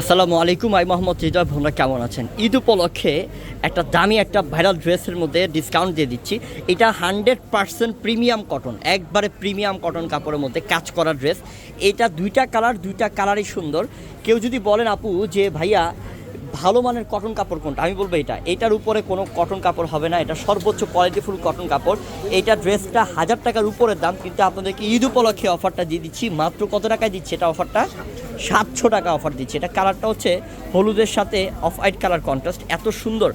আসসালামু আলাইকুম আই মোহাম্মদ হৃদয় ভোমরা কেমন আছেন? ঈদ উপলক্ষে একটা দামি একটা ভাইরাল ড্রেসের মধ্যে ডিসকাউন্ট দিয়ে দিচ্ছি। এটা হান্ড্রেড পার্সেন্ট প্রিমিয়াম কটন একবারে প্রিমিয়াম কটন কাপড়ের মধ্যে কাজ করা ড্রেস। এটা দুইটা কালার দুইটা কালারই সুন্দর। কেউ যদি বলেন, আপু, যে ভাইয়া, ভালো মানের কটন কাপড় কোনটা? আমি বলব এটা। এটার উপরে কোনো কটন কাপড় হবে না। এটা সর্বোচ্চ কোয়ালিটিফুল কটন কাপড়। এইটা ড্রেসটা হাজার টাকার উপরের দাম, কিন্তু আপনাদেরকে ঈদ উপলক্ষে অফারটা দিয়ে দিচ্ছি। মাত্র কত টাকায় দিচ্ছি এটা অফারটা সাতশো টাকা অফার দিচ্ছি। এটা কালারটা হচ্ছে হলুদের সাথে অফ হোয়াইট কালার কন্ট্রাস্ট এত সুন্দর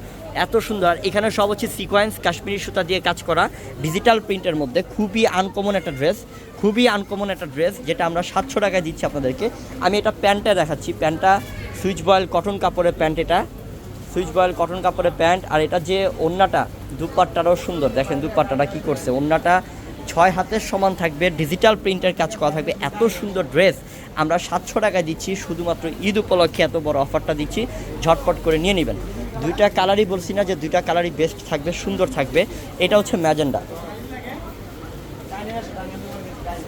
এত সুন্দর। এখানে সব হচ্ছে সিকোয়েন্স কাশ্মীরি সুতা দিয়ে কাজ করা ডিজিটাল প্রিন্টের মধ্যে। খুবই আনকমন একটা ড্রেস খুবই আনকমন একটা ড্রেস যেটা আমরা সাতশো টাকায় দিচ্ছি আপনাদেরকে। আমি এটা প্যান্টটা দেখাচ্ছি। প্যান্টটা সুইচ বয়েল কটন কাপড়ের প্যান্ট এটা। সুইচ বয়েল কটন কাপড়ের প্যান্ট। আর এটা যে ওন্নাটা দুপাট্টাটাও সুন্দর। দেখেন দুপাট্টাটা কি করছে। ওন্নাটা ছয় হাতের সমান থাকবে ডিজিটাল প্রিন্টের কাজ করা থাকবে, এত সুন্দর ড্রেস আমরা সাতশো টাকায় দিচ্ছি, শুধুমাত্র ঈদ উপলক্ষে এত বড় অফারটা দিচ্ছি। ঝটপট করে নিয়ে নেবেন। দুইটা কালারই বলছি না যে দুইটা কালারই বেস্ট থাকবে, সুন্দর থাকবে। এটা হচ্ছে ম্যাজেন্ডা।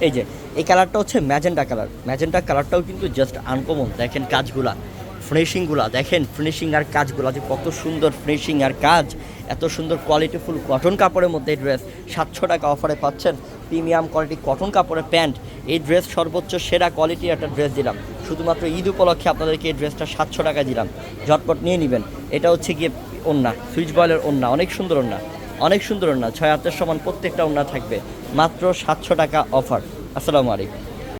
এই যে, এই কালারটা হচ্ছে ম্যাজেন্ডা কালার ম্যাজেন্ডা কালারটাও কিন্তু জাস্ট আনকমন দেখেন কাজগুলা। ফিনিশিংগুলা দেখেন ফিনিশিং আর কাজগুলা যে কত সুন্দর ফিনিশিং আর কাজ, এত সুন্দর কোয়ালিটিফুল কটন কাপড়ের মধ্যে এই ড্রেস সাতশো টাকা অফারে পাচ্ছেন প্রিমিয়াম কোয়ালিটি কটন কাপড়ের প্যান্ট এই ড্রেস সর্বোচ্চ সেরা কোয়ালিটির একটা ড্রেস দিলাম। শুধুমাত্র ঈদ উপলক্ষে আপনাদেরকে এই ড্রেসটা সাতশো টাকা দিলাম। ঝটপট নিয়ে নেবেন। এটা হচ্ছে গিয়ে ওন্না সুইচ বয়েলের ওন্না অনেক সুন্দর ওন্না অনেক সুন্দর ওন্না ছয় হাতের সমান প্রত্যেকটা ওন্না থাকবে, মাত্র সাতশো টাকা অফার আসসালামু আলাইকুম।